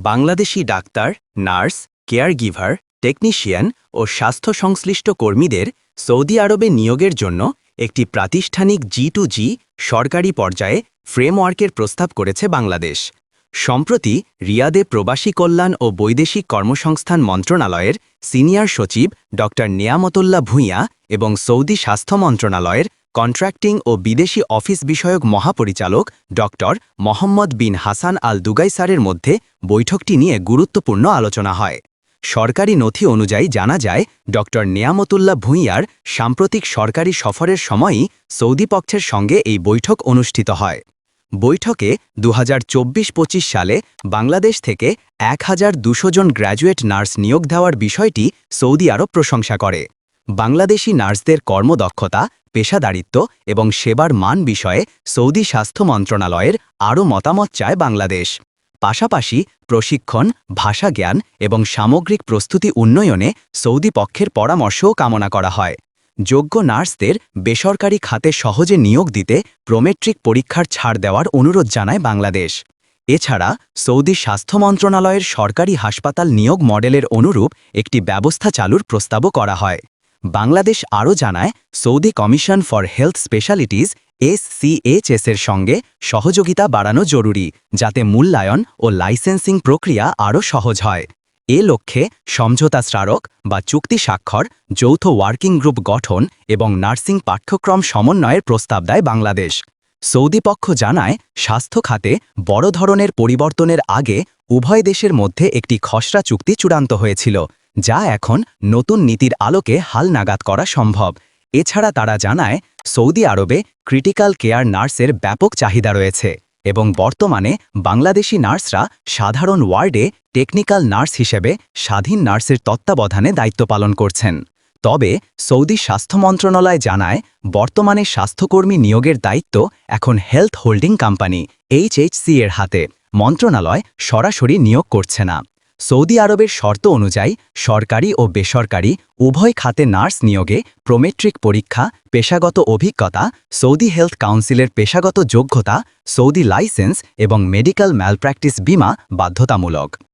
Bangladeshi doctor, nurse care giver technician ও স্বাস্থ্য সংশ্লিষ্ট কর্মীদের সৌদি আরবে নিয়োগের জন্য একটি প্রাতিষ্ঠানিক জি টু জি সরকারি পর্যায়ে ফ্রেমওয়ার্কের প্রস্তাব করেছে বাংলাদেশ। সম্প্রতি রিয়াদে প্রবাসী কল্যাণ ও বৈদেশিক কর্মসংস্থান মন্ত্রণালয়ের সিনিয়র সচিব ড নেয়ামতুল্লাহ ভূঁইয়া এবং সৌদি স্বাস্থ্য মন্ত্রণালয়ের কন্ট্রাক্টিং ও বিদেশি অফিস বিষয়ক মহাপরিচালক ড মোহাম্মদ বিন হাসান আল দুগাইসারের মধ্যে বৈঠকটি নিয়ে গুরুত্বপূর্ণ আলোচনা হয়। সরকারি নথি অনুযায়ী জানা যায় ড নেয়ামতুল্লাহ ভূঁইয়ার সাম্প্রতিক সরকারি সফরের সময়ই সৌদি পক্ষের সঙ্গে এই বৈঠক অনুষ্ঠিত হয়। বৈঠকে দু হাজার সালে বাংলাদেশ থেকে এক হাজার জন গ্র্যাজুয়েট নার্স নিয়োগ দেওয়ার বিষয়টি সৌদি আরব প্রশংসা করে। বাংলাদেশি নার্সদের কর্মদক্ষতা পেশাদারিত্ব এবং সেবার মান বিষয়ে সৌদি স্বাস্থ্য মন্ত্রণালয়ের আরও মতামত চায় বাংলাদেশ। পাশাপাশি প্রশিক্ষণ, ভাষা জ্ঞান এবং সামগ্রিক প্রস্তুতি উন্নয়নে সৌদি পক্ষের পরামর্শও কামনা করা হয়। যোগ্য নার্সদের বেসরকারি খাতে সহজে নিয়োগ দিতে প্রোমেট্রিক পরীক্ষার ছাড় দেওয়ার অনুরোধ জানায় বাংলাদেশ। এছাড়া সৌদি স্বাস্থ্য মন্ত্রণালয়ের সরকারি হাসপাতাল নিয়োগ মডেলের অনুরূপ একটি ব্যবস্থা চালুর প্রস্তাবও করা হয়। বাংলাদেশ আরও জানায়, Saudi commission for health specialities SCHS এর সঙ্গে সহযোগিতা বাড়ানো জরুরি, যাতে মূল্যায়ন ও লাইসেন্সিং প্রক্রিয়া আরও সহজ হয়। এ লক্ষ্যে সমঝোতা স্মারক বা চুক্তি স্বাক্ষর, যৌথ ওয়ার্কিং গ্রুপ গঠন এবং নার্সিং পাঠ্যক্রম সমন্বয়ের প্রস্তাব দেয় বাংলাদেশ। সৌদি পক্ষ জানায়, স্বাস্থ্য খাতে বড় ধরনের পরিবর্তনের আগে উভয় দেশের মধ্যে একটি খসড়া চুক্তি চূড়ান্ত হয়েছিল। যা এখন নতুন নীতির আলোকে হাল নাগাদ করা সম্ভব। এছাড়া তারা জানায়, সৌদি আরবে ক্রিটিক্যাল কেয়ার নার্সের ব্যাপক চাহিদা রয়েছে এবং বর্তমানে বাংলাদেশি নার্সরা সাধারণ ওয়ার্ডে টেকনিক্যাল নার্স হিসেবে স্বাধীন নার্সের তত্ত্বাবধানে দায়িত্ব পালন করছেন। তবে সৌদি স্বাস্থ্য মন্ত্রণালয় জানায়, বর্তমানে স্বাস্থ্যকর্মী নিয়োগের দায়িত্ব এখন হেলথ হোল্ডিং কোম্পানি, এইচএইচসি এর হাতে। মন্ত্রণালয় সরাসরি নিয়োগ করছে না। সৌদি আরবের শর্ত অনুযায়ী সরকারি ও বেসরকারি উভয় খাতে নার্স নিয়োগে প্রোমেট্রিক পরীক্ষা, পেশাগত অভিজ্ঞতা, সৌদি হেলথ কাউন্সিলের পেশাগত যোগ্যতা, সৌদি লাইসেন্স এবং মেডিকেল ম্যালপ্র্যাকটিস বিমা বাধ্যতামূলক।